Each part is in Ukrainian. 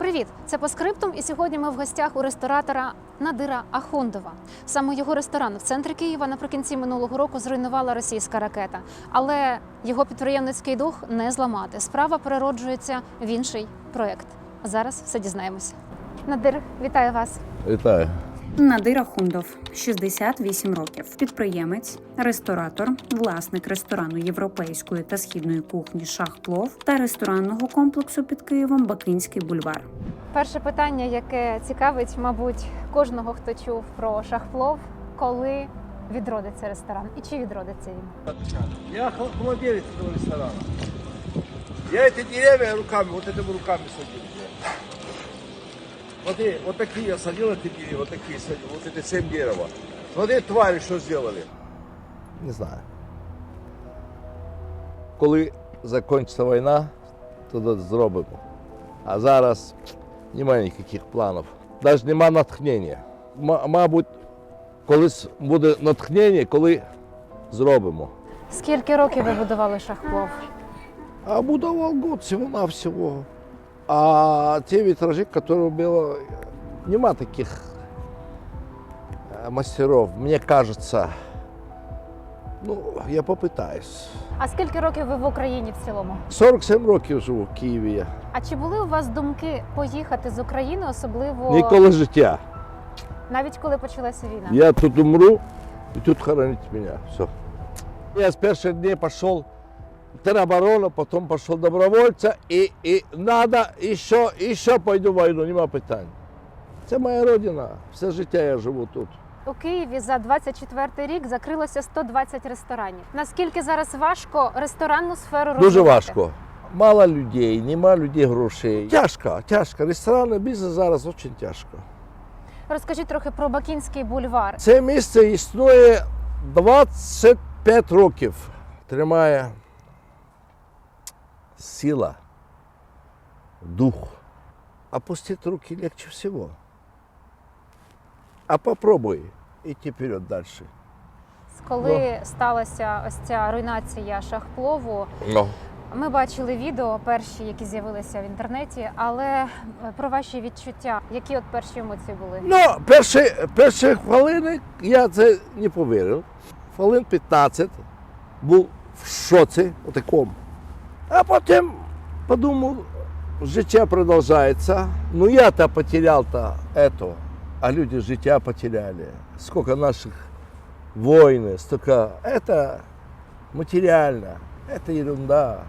Привіт! Це по скриптум, і сьогодні ми в гостях у ресторатора Надира Ахундова. Саме його ресторан в центрі Києва наприкінці минулого року зруйнувала російська ракета. Але його підприємницький дух не зламати. Справа перероджується в інший проект. Зараз все дізнаємося. Надир, вітаю вас. Вітаю. Надира Хундов, 68 років, підприємець, ресторатор, власник ресторану європейської та східної кухні Шахплов та ресторанного комплексу під Києвом Бакинський бульвар. Перше питання, яке цікавить, мабуть, кожного, хто чув про шахплов, коли відродиться ресторан і чи відродиться він? Я хл- владелец этого ресторана. Я эти деревья руками, вот этими руками садил. Смотри, вот такие я садил эти деревья, вот такие садил, вот эти семь дерева. Смотри, твари, що сделали. Не знаю. Коли закінчиться війна, тоді зробимо. А зараз немає ніяких планів. Навіть немає натхнення. М- мабуть, колись буде натхнення, коли зробимо. Скільки років ви будували шахплов? А будовал год всего-навсего. А те витражи, которые было, нема таких э, мастеров. Мне кажется, ну, я попытаюсь. А скільки років ви в Україні в цілому? 47 років живу в Києві. я. А чи були у вас думки поїхати з України, особливо Ніколи життя. навіть коли почалася війна? Я тут умру, и тут хоронить меня. Все. Я с первых дней пошел тероборону, потом пошел добровольца, и, и надо еще, еще пойду в войну, нема питань. Це моя родина, все життя я живу тут. У Києві за 24 рік закрилося 120 ресторанів. Наскільки зараз важко ресторанну сферу розвивати? Дуже важко. Мало людей, нема людей грошей. Тяжко, тяжко. Ресторанний бізнес зараз дуже тяжко. Розкажіть трохи про Бакінський бульвар. Це місце існує 25 років. Тримає сила, дух. Опустить руки легче всего. А попробуй идти вперед дальше. Коли сталася ось ця руйнація шахплову, Ну. ми бачили відео перші, які з'явилися в інтернеті. Але е, про ваші відчуття, які от перші емоції були? Ну, перші, перші хвилини я це не повірив. Хвилин 15 був в шоці у такому. А потім подумав, життя продовжується. Ну я-то потерял-то это, а люди життя потеряли. Сколько наших войн, столько. Это материально, это ерунда.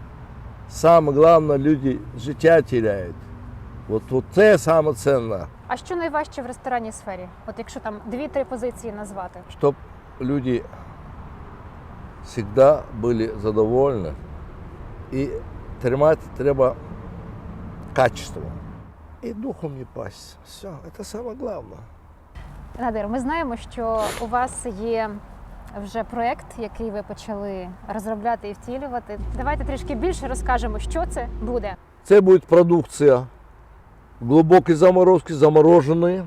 Самое главное, люди життя теряют. Вот, вот це саме цінне. А що найважче в ресторанній сфері? От якщо там дві-три позиції назвати. чтобы люди всегда были задовольны. И тримать треба качество. И духом не пасть. Все, самое главное. Надир, ми знаємо, що у вас є вже проект, який ви почали розробляти і втілювати. Давайте трішки більше розкажемо, що це буде. Це буде продукція. Глубокі заморозки, заморожені.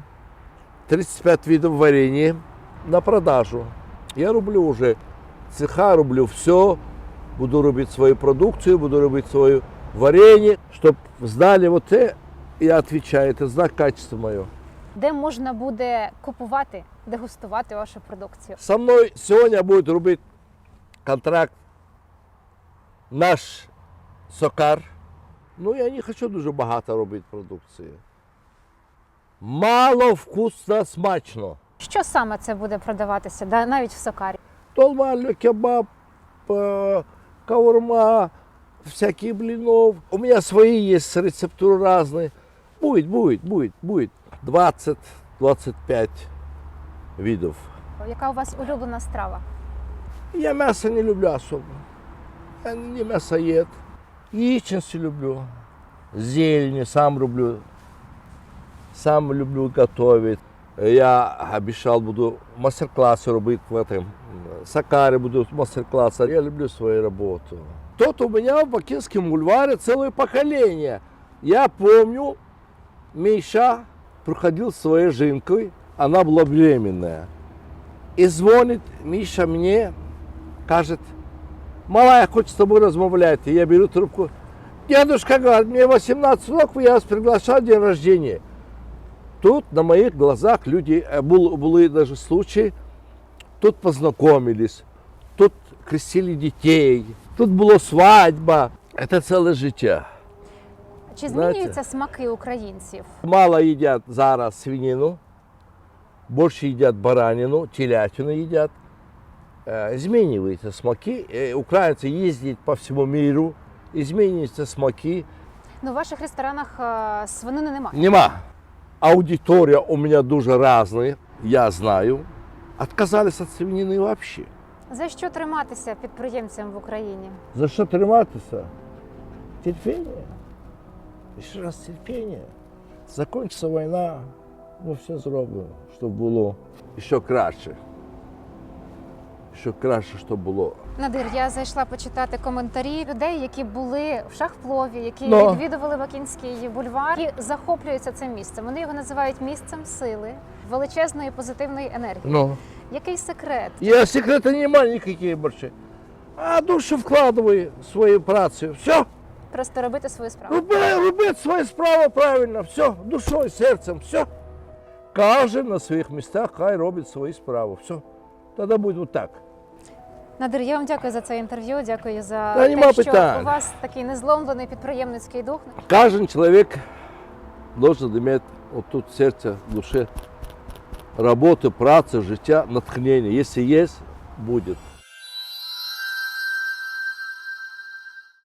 35 видів варення на продажу. Я роблю вже цеха, роблю все. Буду робити свою продукцію, буду робити своє варення, щоб знали вот це, я відповідаю, це знак качества моє. Де можна буде купувати, дегустувати вашу продукцію? Со мною сьогодні буде робити контракт наш сокар. Ну, я не хочу дуже багато робити продукції. Мало вкусно, смачно. Що саме це буде продаватися, да, навіть в сокарі? Толмаль, кебаб, э, каурма, всякие блинов. У меня свои есть рецептуры разные. Будет, будет, будет, будет. 20-25 видов. Яка у вас улюблена страва? Я мясо не люблю особо. Я не мясоед. Яичницу люблю. Зелень сам люблю. Сам люблю готовить. Я обещал, буду мастер-классы робити в этом. Сакари буду мастер-классы. Я люблю свою работу. Тут у меня в Бакинском бульваре целое поколение. Я помню, Миша приходил с своей жінкою, она была беременная. И звонит Миша мне, каже, мала, я хочу з тобою розмовляти. Я беру трубку. Дедушка говорит, мне 18 років, я вас приглашаю на день рождения. Тут на моих глазах люди, был, были даже случаи, тут познакомились, тут крестили детей, тут була свадьба. Это целое життя. Чи Знаєте- змінюються смаки українців? Мало едят зараз свинину, больше едят баранину, телятину едят. Э, Измениваются смаки. Э, Украинцы ездят по всему миру, измениваются смаки. Ну, в ваших ресторанах е, свинини немає. Нема. Аудитория у меня дуже разная, я знаю. Отказались от свинины вообще. За що триматися підприємцям в Україні? За що триматися? Терпіння. Ще раз терпіння. Закінчиться війна, ми все зробимо, щоб було ще краще. Ще краще, щоб було. Надир, я зайшла почитати коментарі людей, які були в шахплові, які Ну. відвідували Бакінський бульвар і захоплюються цим місцем. Вони його називають місцем сили, величезної позитивної енергії. Ну. Який секрет? Я секрета немає ніяких більше. А душу вкладаю свою працю. Все. Просто робити свою справу. Роби, робити свою справу правильно. Все. Душою, серцем. Все. Кожен на своїх місцях хай робить свою справу. Все. Тоді буде отак. Надир, я вам дякую за це інтерв'ю. Дякую за Та те, нема що питань. у вас такий незломлений підприємницький дух. Кожен чоловік должен иметь вот тут сердце, в душе работы, працы, життя, натхнение. Если есть, будет.